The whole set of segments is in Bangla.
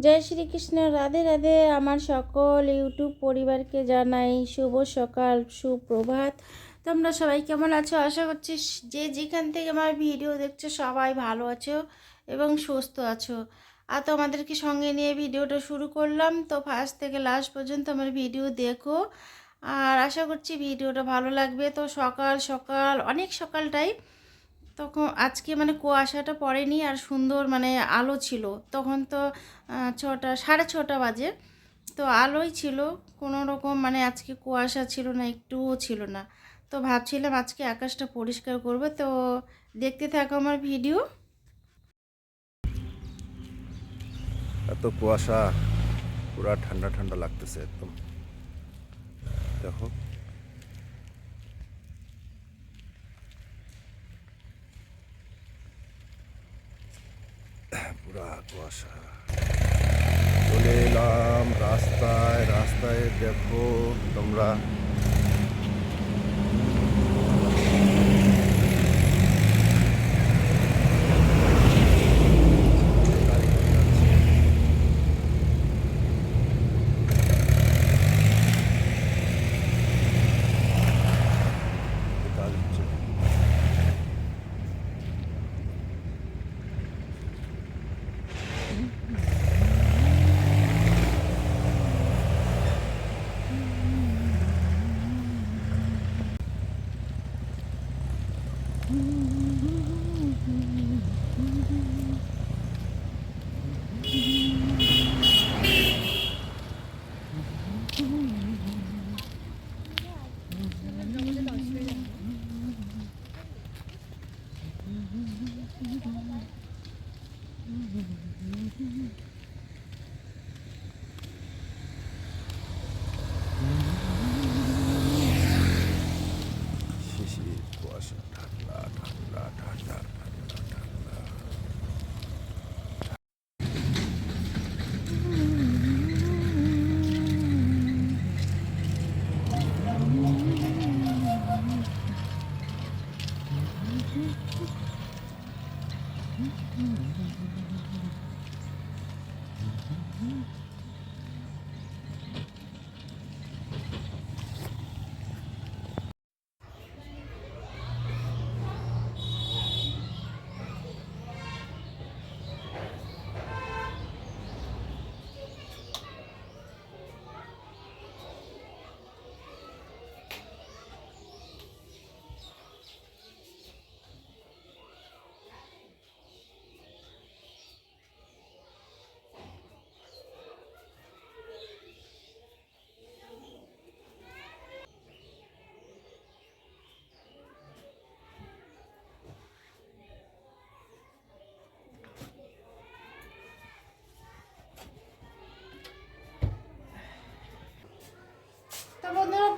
জয় শ্রীকৃষ্ণ, রাধে রাধে। আমার সকল ইউটিউব পরিবারকে জানাই শুভ সকাল, সুপ্রভাত। তোমরা সবাই কেমন আছো? আশা করছি যে যেখান থেকে আমার ভিডিও দেখছ সবাই ভালো আছো এবং সুস্থ আছো। আর তোমাদেরকে সঙ্গে নিয়ে ভিডিওটা শুরু করলাম। তো ফার্স্ট থেকে লাস্ট পর্যন্ত আমার ভিডিও দেখো। আর আশা করছি ভিডিওটা ভালো লাগবে। তো সকাল সকাল, অনেক সকালটাই তখন আজকে মানে কুয়াশাটা পড়েনি আর সুন্দর মানে আলো ছিল। তখন তো ছটা, সাড়ে ছটা বাজে। তো আলোই ছিল, কোনো রকম মানে আজকে কুয়াশা ছিল না, একটুও ছিল না। তো ভাবছিলাম আজকে আকাশটা পরিষ্কার করবে। তো দেখতে থাকো আমার ভিডিও। এত কুয়াশা, পুরা ঠান্ডা ঠান্ডা লাগতেছে একদম। দেখো। পুরা কুয়াশা চলে এলাম রাস্তায় রাস্তায় দেখো তোমরা। Mm-hmm.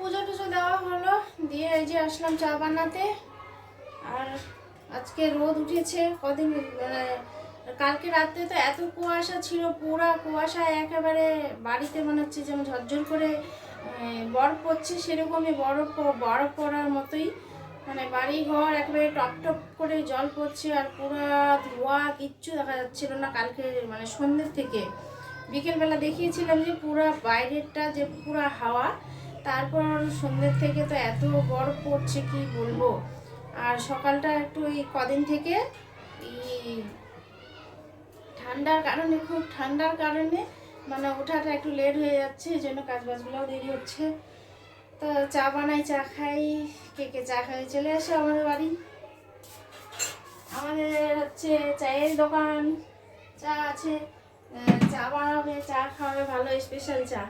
পুজো টুজো দেওয়া হলো। দিয়ে এই যে আসলাম চা বানাতে। আর আজকে রোদ উঠেছে। কদিন মানে কালকে রাত্রে তো এত কুয়াশা ছিল, পুরা কুয়াশা একেবারে বাড়িতে মনে হচ্ছে যেমন ঝরঝর করে বরফ পড়ছে সেরকমই বরফ বরফ পড়ার মতোই। মানে বাড়ি ঘর একেবারে টপ টপ করে জল পড়ছে আর পুরা ধোয়া কিচ্ছু দেখা যাচ্ছিল না কালকে মানে সন্ধ্যের থেকে। বিকেলবেলা দেখিয়েছিলাম যে পুরা বাইরেরটা যে পুরা হাওয়া তারপর সন্ধ্যের থেকে তো এত বরফ পড়ছে, কি বলব? আর সকালটা একটু এই কদিন থেকে ঠান্ডার কারণে, খুব ঠান্ডার কারণে মানে ওঠাটা একটু লেট হয়ে যাচ্ছে, এই জন্য কাজ বাজগুলোও দেরি হচ্ছে। তো চা বানাই, চা খাই, কে কে চা খাই চলে আসে আমাদের বাড়ি। আমাদের হচ্ছে চায়ের দোকান, চা আছে চা বানাবে, চা খাওয়াবে, ভালো স্পেশাল চা।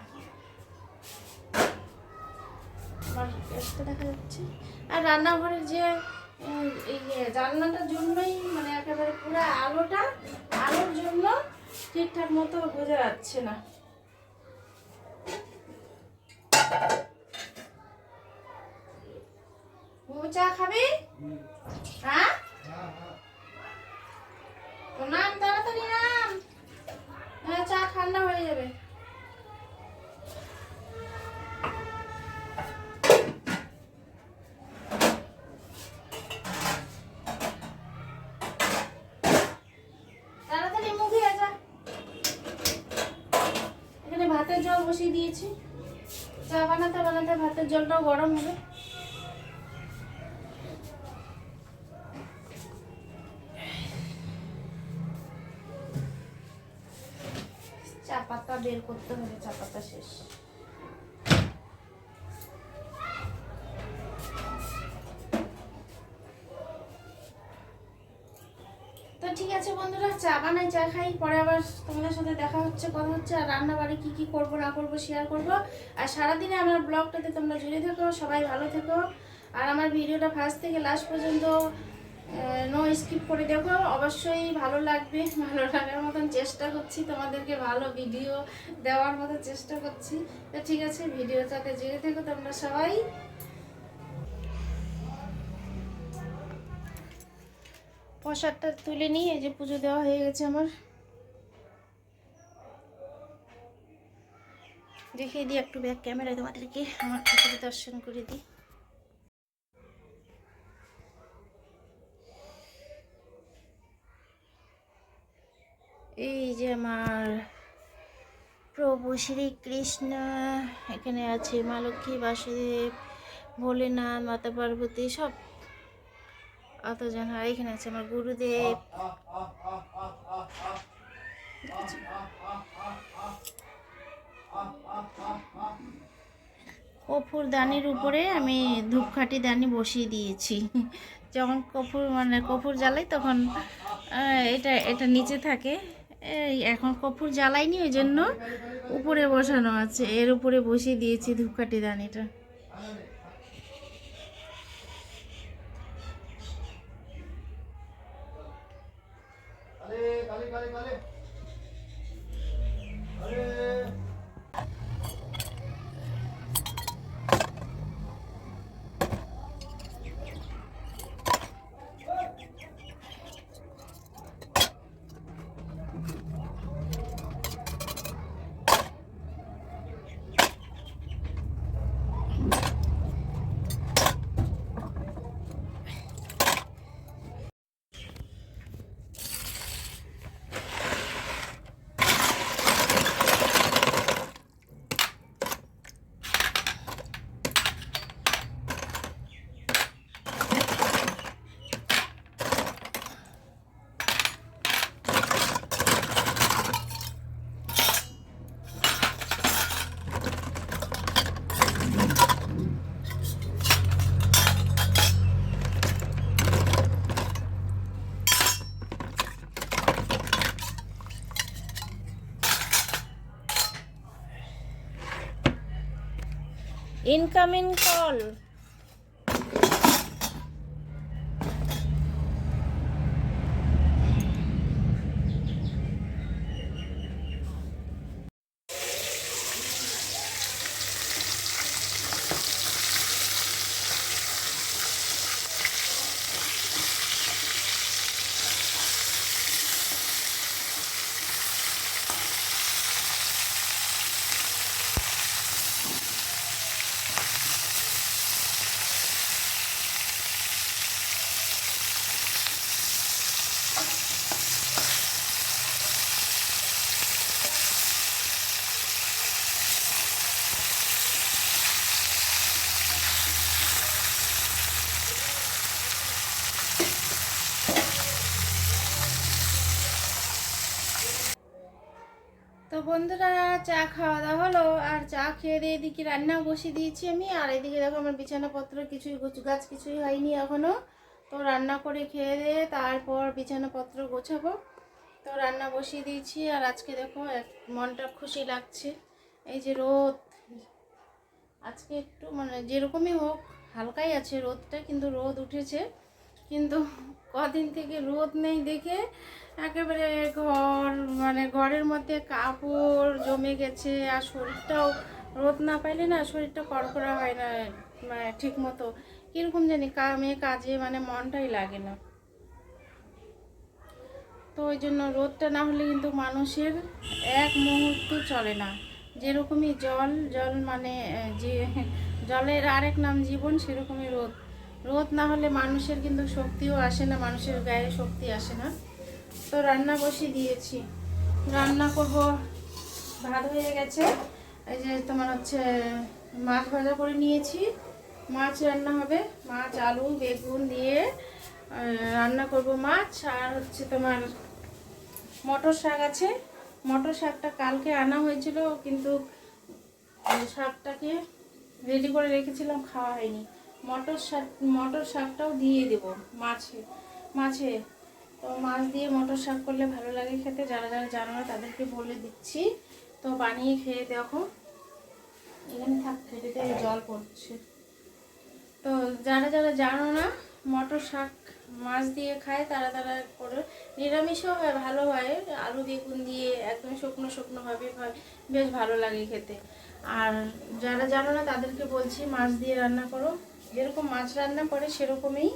গ্যাসটা দেখা যাচ্ছে। আর রান্নাঘরের যে এই যে জানলাটার জন্যই মানে একেবারে পুরো আলোটা, আলোর জন্য ঠিকঠাক মতো বোঝা যাচ্ছে না। চা খাবি? হ্যাঁ? নাম, তাড়াতাড়ি নাম। হ্যাঁ চা ঠান্ডা হয়ে যাবে তাড়াতাড়ি মুখে যা বসিয়ে দিয়েছি। চা বানাতে বানাতে ভাতের জলটাও গরম হবে। চা পাতা বের করতে হবে, চা পাতা শেষ। বানাই, চা খাই, পরে আবার তোমাদের সাথে দেখা হচ্ছে, কথা হচ্ছে, আর রান্না বাড়ি কী কী করব, না করব শেয়ার করব। আর সারাদিনে আমার ব্লগটাতে তোমরা জুড়ে থেকো, সবাই ভালো থেকো। আর আমার ভিডিওটা ফার্স্ট থেকে লাস্ট পর্যন্ত নো স্কিপ করে দেখো। অবশ্যই ভালো লাগবে, ভালো লাগার মতন চেষ্টা করছি তোমাদেরকে ভালো ভিডিও দেওয়ার মতো চেষ্টা করছি। তো ঠিক আছে, ভিডিওটাতে জুড়ে থেকো তোমরা সবাই। প্রসাদটা তুলে নিয়ে এই যে পুজো দেওয়া হয়ে গেছে আমার। দেখিয়ে দিই একটু ব্যাক ক্যামেরায় তোমাদেরকে, আমার ঠাকুরের দর্শন করে দিই। এই যে আমার প্রভু শ্রীকৃষ্ণ, এখানে আছে মা লক্ষ্মী, বাসুদেব, ভোলেনাথ, মাতা পার্বতী, সব। অতজন আর এখানে আছে আমার গুরুদেব। কপুর দানির উপরে আমি ধূপকাঠি দানি বসিয়ে দিয়েছি। যখন কপুর মানে কপুর জ্বালাই তখন এটা এটা নিচে থাকে। এই এখন কপুর জ্বালাইনি, ওই জন্য উপরে বসানো আছে। এর উপরে বসিয়ে দিয়েছি ধূপকাঠি দানিটা। કાલે કાલે કાલે ইনকামিং কল বন্ধুরা, চা খাওয়া দাওয়া হলো, আর চা খেয়ে দিয়ে এদিকে রান্নাও বসিয়ে দিয়েছি আমি। আর এদিকে দেখো আমার বিছানাপত্র কিছুই গুছ কিছুই হয়নি এখনও। তো রান্না করে খেয়ে দিয়ে তারপর বিছানাপত্র গোছাবো। তো রান্না বসিয়ে দিয়েছি, আর আজকে দেখো মনটা খুশি লাগছে। এই যে রোদ। আজকে একটু মানে যেরকমই হোক, হালকাই আছে রোদটা, কিন্তু রোদ উঠেছে। কিন্তু কদিন থেকে রোদ নেই দেখে একেবারে ঘর মানে ঘরের মধ্যে কাপড় জমে গেছে আর শরীরটাও রোদ না পাইলে না শরীরটা কড়কড়া হয় না মানে ঠিক মতো কীরকম জানি কামে কাজে মানে মনটাই লাগে না। তো ওই জন্য রোদটা না হলে কিন্তু মানুষের এক মুহূর্ত চলে না। যেরকমই জল জল মানে যে, জলের আরেক নাম জীবন, সেরকমই রোদ। রোদ না হলে মানুষের কিন্তু শক্তিও আসে না, মানুষের গায়ে শক্তি আসে না। তো রান্না বসিয়ে দিয়েছি। রান্না করব, ভাত হয়ে গেছে। এই যে তোমার হচ্ছে মাছ ভাজা করে নিয়েছি। মাছ রান্না হবে, মাছ, আলু, বেগুন দিয়ে রান্না করব মাছ। আর হচ্ছে তোমার মটর শাক আছে। মটর শাকটা কালকে আনা হয়েছিল, কিন্তু শাকটাকে রেডি করে রেখেছিলাম, খাওয়া হয়নি। মটর শাক, মটর শাকটাও দিয়ে দেবো মাছে মাছে। তো মাছ দিয়ে মটর শাক করলে ভালো লাগে খেতে। যারা যারা জানো না, তাদেরকে বলে দিচ্ছি। তো বানিয়ে খেয়ে দেখো। এখানে থাক খেতে জল পড়ছে। তো যারা যারা জানো না, মটর শাক মাছ দিয়ে খায়, তারা তারা করে। নিরামিষও হয়, ভালো হয়। আলু বেগুন দিয়ে একদম শুকনো শুকনো ভাবে হয়। বেশ ভালো লাগে খেতে। আর যারা জানো না, তাদেরকে বলছি মাছ দিয়ে রান্না করো। যেরকম মাছ রান্না করে, সেরকমই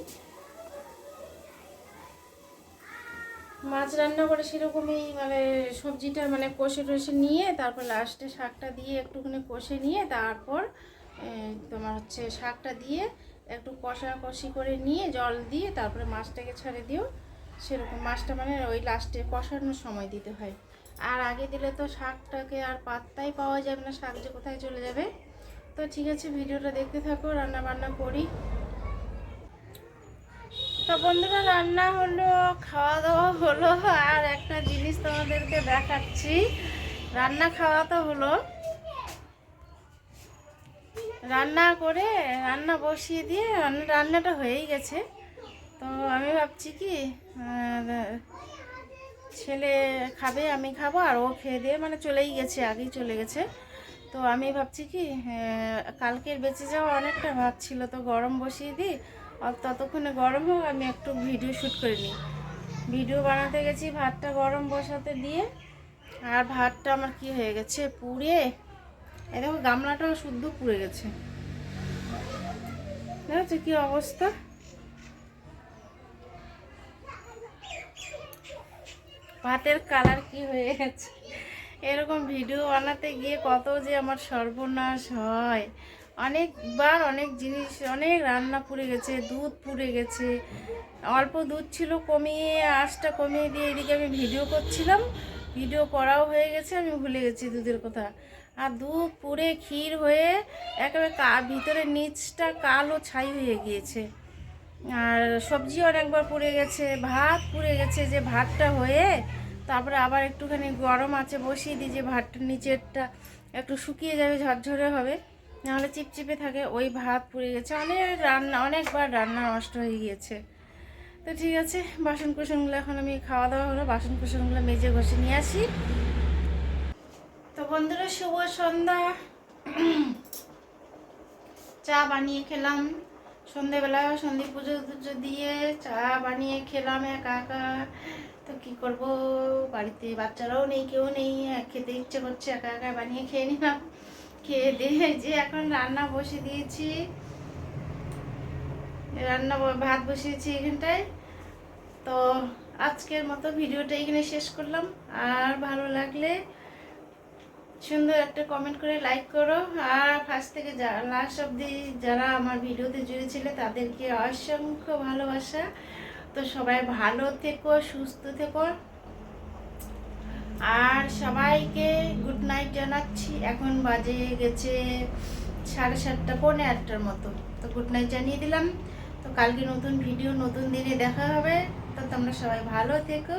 মাছ রান্না করে, সেরকমই মানে সবজিটা মানে কষে টষে নিয়ে, তারপর লাস্টে শাকটা দিয়ে একটুখানি কষে নিয়ে, তারপর তোমার হচ্ছে শাকটা দিয়ে একটু কষা কষি করে নিয়ে, জল দিয়ে তারপরে মাছটাকে ছেড়ে দিও। সেরকম মাছটা মানে ওই লাস্টে কষানোর সময় দিতে হয়। আর আগে দিলে তো শাকটাকে আর পাত্তাই পাওয়া যাবে না, শাক যে কোথায় চলে যাবে? তো ঠিক আছে, ভিডিওটা দেখতে থাকো রান্না বান্না করি। তো বন্ধুরা, রান্না হলো খাওয়া দাওয়া হলো, আর একটা জিনিস তোমাদেরকে দেখাচ্ছি। রান্না খাওয়া তো হলো। রান্না করে রান্না বসিয়ে দিয়ে রান্না, রান্নাটা হয়েই গেছে। তো আমি ভাবছি কি ছেলে খাবে, আমি খাব, আর ও খেয়ে দিয়ে মানে চলেই গেছে, আগেই চলে গেছে। তো আমি ভাবছি কি কালকের বেঁচে যাওয়া অনেকটা ভাত ছিল, তো গরম বসিয়ে দিই। আর ততক্ষণে গরম হোক, আমি একটু ভিডিও শ্যুট করে নিই। ভিডিও বানাতে গেছি, ভাতটা গরম বসাতে দিয়ে। আর ভাতটা আমার কি হয়ে গেছে, পুড়ে। এই দেখো, গামলাটাও শুদ্ধ পুড়ে গেছে। দেখছ কি অবস্থা। ভাতের কালার কি হয়ে গেছে। এরকম ভিডিও বানাতে গিয়ে কত যে আমার সর্বনাশ হয়। অনেকবার অনেক জিনিস, অনেক রান্না পুড়ে গেছে, দুধ পুড়ে গেছে। অল্প দুধ ছিল কমিয়ে আঁচটা কমিয়ে দিয়ে এদিকে আমি ভিডিও করছিলাম। ভিডিও করাও হয়ে গেছে, আমি ভুলে গেছি দুধের কথা। আর দুধ পুড়ে ক্ষীর হয়ে একেবারে কা, ভিতরে নিচটা কালো ছাই হয়ে গিয়েছে। আর সবজি অনেকবার পুড়ে গেছে, ভাত পুড়ে গেছে, যে ভাতটা হয়ে তারপরে আবার একটুখানি গরম আছে, বসিয়ে দিই যে ভাতটার নিচেরটা একটু শুকিয়ে যাবে, ঝরঝরে হবে। নাহলে চিপচিপে থাকে, ওই ভাত পুড়ে গেছে। অনেক রান্না, অনেকবার রান্না নষ্ট হয়ে গিয়েছে। তো ঠিক আছে বাসন কুসনগুলো এখন আমি খাওয়া দাওয়া হলো বাসন কুসনগুলো মেজে ঘষে নিয়ে আসি। তো বন্ধুরা, শুভ সন্ধ্যা। চা বানিয়ে খেলাম। সন্ধেবেলা সন্ধে পুজো দিয়ে চা বানিয়ে খেলাম একা একা। তো কি করব? বাড়িতে বাচ্চারাও নেই, কেউ নেই খেতে ইচ্ছে করছে, একা একা বানিয়ে খেয়ে নিলাম। খেয়ে দিয়ে যে এখন রান্না বসে দিয়েছি। রান্না ভাত বসিয়েছি এখানটায়। তো আজকের মতো ভিডিওটা এখানে শেষ করলাম। আর ভালো লাগলে সুন্দর একটা কমেন্ট করে লাইক করো। আর ফার্স্ট থেকে লাস্ট অবধি যারা আমার ভিডিওতে জুড়েছিলে তাদেরকে অসংখ্য ভালোবাসা। তো সবাই ভালো থেকো, সুস্থ থেকো। আর সবাইকে গুড নাইট জানাচ্ছি। এখন বাজে গেছে সাড়ে সাতটা, পৌনে আটটার মতো। তো গুড নাইট জানিয়ে দিলাম। তো কালকে নতুন ভিডিও নতুন দিনে দেখা হবে। তো তোমরা সবাই ভালো থেকো।